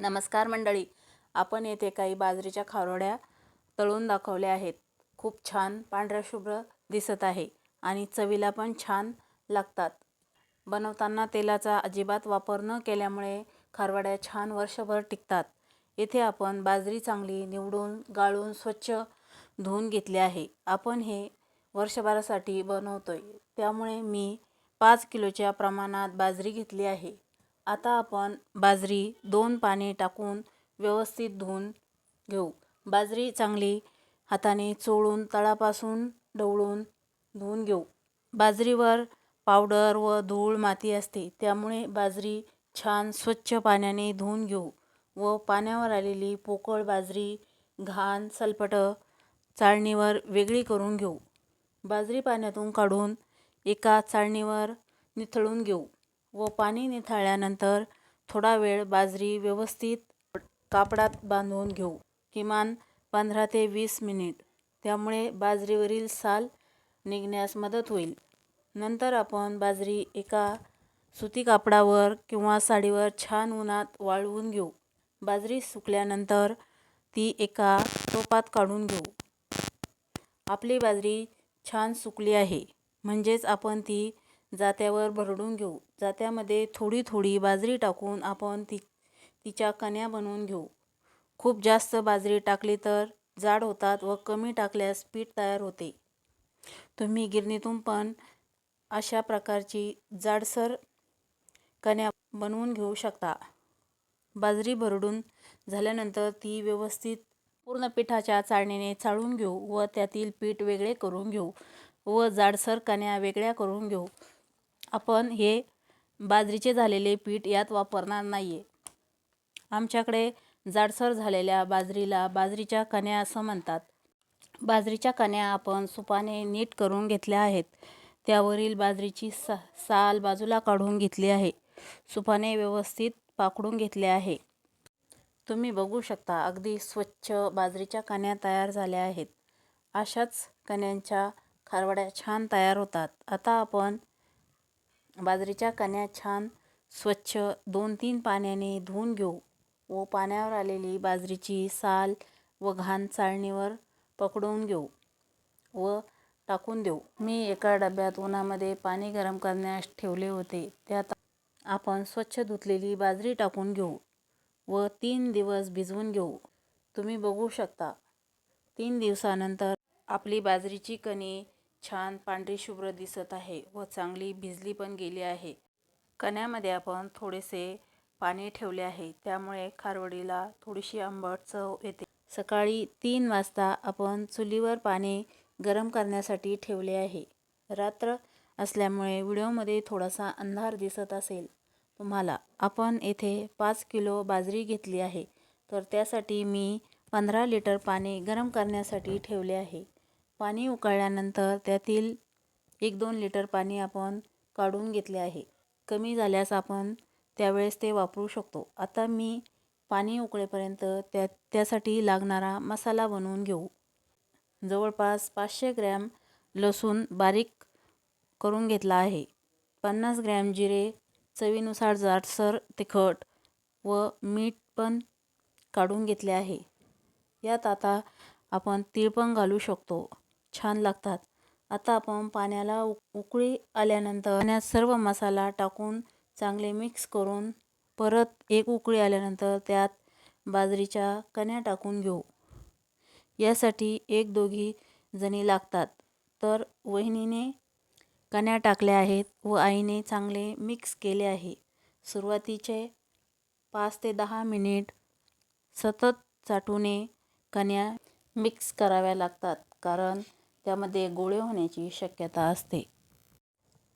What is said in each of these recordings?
नमस्कार मंडळी. आपण येथे काही बाजरीच्या खारोड्या तळून दाखवल्या आहेत. खूप छान पांढऱ्या शुभ्र दिसत आहे आणि चवीला पण छान लागतात. बनवताना तेलाचा अजिबात वापर न केल्यामुळे खारवाड्या छान वर्षभर टिकतात. येथे आपण बाजरी चांगली निवडून गाळून स्वच्छ धुवून घेतले आहे. आपण हे वर्षभरासाठी बनवतोय. त्यामुळे मी पाच किलोच्या प्रमाणात बाजरी घेतली आहे. आता आपण बाजरी दोन पाने टाकून व्यवस्थित धुवून घेऊ. बाजरी चांगली हाताने चोळून तळापासून ढवळून धुवून घेऊ. बाजरीवर पावडर व धूळ माती असते त्यामुळे बाजरी छान स्वच्छ पाण्याने धुवून घेऊ व पाण्यावर आलेली पोकळ बाजरी घाण सलपटं चाळणीवर वेगळी करून घेऊ. बाजरी पाण्यातून काढून एका चाळणीवर निथळून घेऊ. व पाणी निथाळल्यानंतर थोडा वेळ बाजरी व्यवस्थित कापडात बांधून घेऊ. किमान पंधरा ते वीस मिनिट. त्यामुळे बाजरीवरील साल निघण्यास मदत होईल. नंतर आपण बाजरी एका सुती कापडावर किंवा साडीवर छान उन्हात वाळवून घेऊ. बाजरी सुकल्यानंतर ती एका टोपात काढून घेऊ. आपली बाजरी छान सुकली आहे. म्हणजेच आपण ती जात्यावर भरडून घेऊ. जात्यामध्ये थोडी थोडी बाजरी टाकून आपण ती तिच्या कण्या बनवून घेऊ. खूप जास्त बाजरी टाकली तर जाड होतात व कमी टाकल्यास पीठ तयार होते. तुम्ही गिरणीतून पण अशा प्रकारची जाडसर कण्या बनवून घेऊ शकता. बाजरी भरडून झाल्यानंतर ती व्यवस्थित पूर्ण पिठाच्या चाळणीने चाळून घेऊ व त्यातील पीठ वेगळे करून घेऊ व जाडसर कण्या वेगळ्या करून घेऊ. आपण हे बाजरीचे झालेले पीठ यात वापरणार नाही आहे आमच्याकडे जाडसर झालेल्या बाजरीला बाजरीच्या कण्या असं म्हणतात. बाजरीच्या कण्या आपण सुपाने नीट करून घेतल्या आहेत. त्यावरील बाजरीची सा साल बाजूला काढून घेतली आहे. सुपाने व्यवस्थित पाकडून घेतले आहे. तुम्ही बघू शकता अगदी स्वच्छ बाजरीच्या कण्या तयार झाल्या आहेत. अशाच कण्यांच्या खारवड्या छान तयार होतात. आता आपण बाजरीच्या कण्या छान स्वच्छ दोन तीन पाण्याने धुवून घेऊ. व पाण्यावर आलेली बाजरीची साल व घाण चाळणीवर पकडून घेऊ व टाकून देऊ. मी एका डब्यात उन्हामध्ये पाणी गरम करण्यास ठेवले होते. त्यात आपण स्वच्छ धुतलेली बाजरी टाकून घेऊ व तीन दिवस भिजवून घेऊ. तुम्ही बघू शकता तीन दिवसानंतर आपली बाजरीची कणी छान पांढरी शुभ्र दिसत आहे व चांगली भिजली पण गेली आहे. कण्यामध्ये आपण थोडेसे पाणी ठेवले आहे. त्यामुळे खारवडीला थोडीशी आंबट चव येते. सकाळी तीन वाजता आपण चुलीवर पाणी गरम करण्यासाठी ठेवले आहे. रात्र असल्यामुळे व्हिडिओमध्ये थोडासा अंधार दिसत असेल. तुम्हाला आपण येथे पाच किलो बाजरी घेतली आहे. तर त्यासाठी मी पंधरा लिटर पाणी गरम करण्यासाठी ठेवले आहे. पाणी उकळल्यानंतर त्यातील एक दोन लिटर पाणी आपण काढून घेतले आहे. कमी झाल्यास आपण त्यावेळेस ते वापरू शकतो. आता मी पाणी उकळेपर्यंत त्या त्यासाठी लागणारा मसाला बनवून घेऊ. जवळपास पाचशे ग्रॅम लसूण बारीक करून घेतला आहे. पन्नास ग्रॅम जिरे चवीनुसार जाडसर तिखट व मीठ पण काढून घेतले आहे. यात आता आपण तीळ पण घालू शकतो. छान लागतात. आता आपण पाण्याला उकळी आल्यानंतर पाण्यात सर्व मसाला टाकून चांगले मिक्स करून परत एक उकळी आल्यानंतर त्यात बाजरीच्या कण्या टाकून घेऊ. यासाठी एक दोघी जणी लागतात. तर वहिनीने कण्या टाकल्या आहेत व आईने चांगले मिक्स केले आहे. सुरुवातीचे पाच ते दहा मिनिट सतत चाटूने कण्या मिक्स कराव्या लागतात. कारण त्यामध्ये गोळे होण्याची शक्यता असते.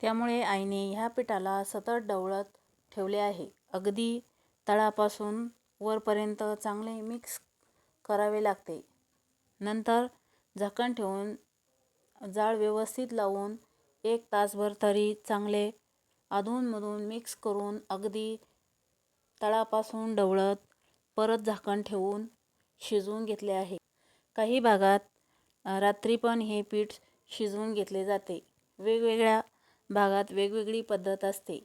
त्यामुळे आईने ह्या पिठाला सतत डवळत ठेवले आहे. अगदी तळापासून वरपर्यंत चांगले मिक्स करावे लागते. नंतर झाकण ठेवून जाळ व्यवस्थित लावून एक तासभर तरी चांगले अधूनमधून मिक्स करून अगदी तळापासून ढवळत परत झाकण ठेवून शिजवून घेतले आहे. काही भागात रात्री पण हे पीठ शिजवून घेतले जाते. वेगवेगळ्या भागात वेगवेगळी पद्धत असते.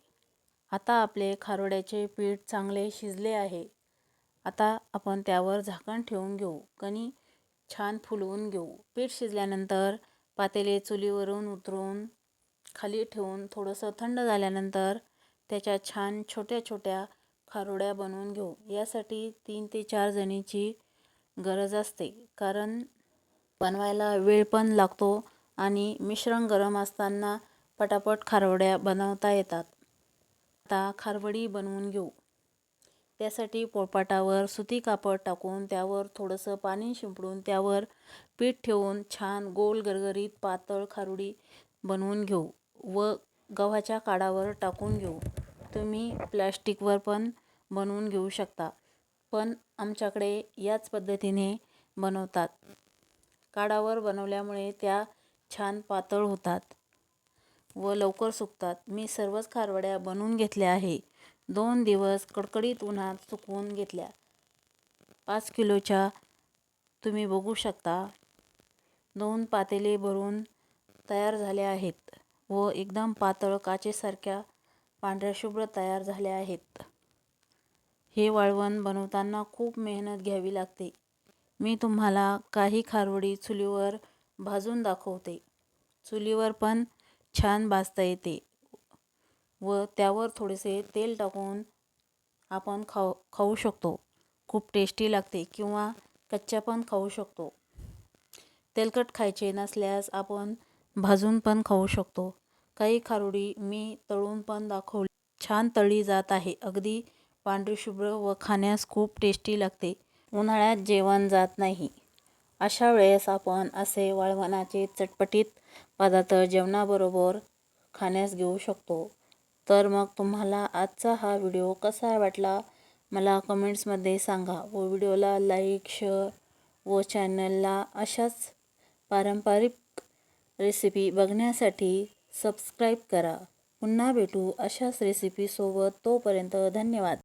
आता आपले खारोड्याचे पीठ चांगले शिजले आहे. आता आपण त्यावर झाकण ठेवून घेऊ. कणी छान फुलवून घेऊ. पीठ शिजल्यानंतर पातेले चुलीवरून उतरून खाली ठेवून थोडंसं थंड झाल्यानंतर त्याच्या छान छोट्या छोट्या खारोड्या बनवून घेऊ. यासाठी तीन ते चार जणीची गरज असते. कारण बनवायला वेळ पण लागतो आणि मिश्रण गरम असताना पटापट खारवड्या बनवता येतात. आता खारवडी बनवून घेऊ. त्यासाठी पोळपाटावर सुती कापड टाकून त्यावर थोडंसं पाणी शिंपडून त्यावर पीठ ठेवून छान गोल गरगरीत पातळ खारुडी बनवून घेऊ व गव्हाच्या काडावर टाकून घेऊ. तुम्ही प्लॅस्टिकवर पण बनवून घेऊ शकता पण आमच्याकडे याच पद्धतीने बनवतात. काडावर बनवल्यामुळे त्या छान पातळ होतात व लवकर सुकतात. मी सर्वच खारवड्या बनवून घेतल्या आहे. दोन दिवस कडकडीत उन्हात सुकवून घेतल्या. पाच किलोच्या तुम्ही बघू शकता. दोन पातेले भरून तयार झाले आहेत व एकदम पातळ काचेसारख्या पांढऱ्या शुभ्र तयार झाल्या आहेत. हे वाळवण बनवताना खूप मेहनत घ्यावी लागते. मी तुम्हाला काही खारवडी चुलीवर भाजून दाखवते. चुलीवर पण छान भाजता येते व त्यावर थोडेसे तेल टाकून आपण खाऊ खाऊ शकतो. खूप टेस्टी लागते किंवा कच्च्या पण खाऊ शकतो. तेलकट खायचे नसल्यास आपण भाजून पण खाऊ शकतो. काही खारुडी मी तळून पण दाखवली. छान तळली जात आहे. अगदी पांढरी शुभ्र व खाण्यास खूप टेस्टी लागते. उन्हाळ्यात जेवण जात नाही. अशा वेळेस आपण असे वाळवणाचे चटपटीत पदार्थ जेवणाबरोबर खाण्यास घेऊ शकतो. तर मग तुम्हाला आजचा हा व्हिडिओ कसा वाटला? मला कमेंट्समध्ये सांगा व व्हिडिओला लाईक शेअर व चॅनलला अशाच पारंपरिक रेसिपी बघण्यासाठी सबस्क्राईब करा. पुन्हा भेटू अशाच रेसिपीसोबत तोपर्यंत धन्यवाद.